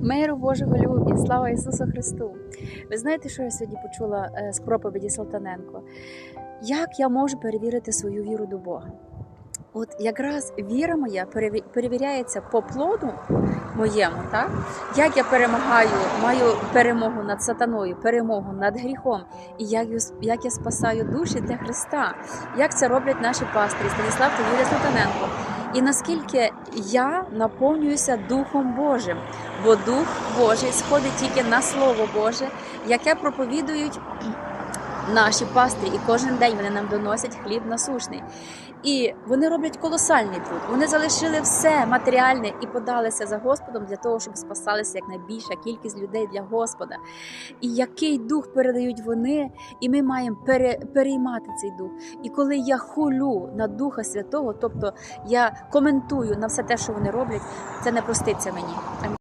Миру Божого любі, слава Ісусу Христу! Ви знаєте, що я сьогодні почула е, з проповіді Салтаненко? Як я можу перевірити свою віру до Бога? От якраз віра моя перевіряється по плоду моєму, так? Як я перемагаю, маю перемогу над сатаною, перемогу над гріхом, і як, як я спасаю душі для Христа, як це роблять наші пастирі Станіслав та Юлія Салтаненко. І наскільки я наповнююся Духом Божим, бо Дух Божий сходить тільки на Слово Боже, яке проповідують наші пастирі, і кожен день вони нам доносять хліб насушний. І вони роблять колосальний труд. Вони залишили все матеріальне і подалися за Господом для того, щоб спасалися як найбільша кількість людей для Господа. І який дух передають вони, і ми маємо пере, переймати цей дух. І коли я хулю на Духа Святого, тобто я коментую на все те, що вони роблять, це не проститься мені.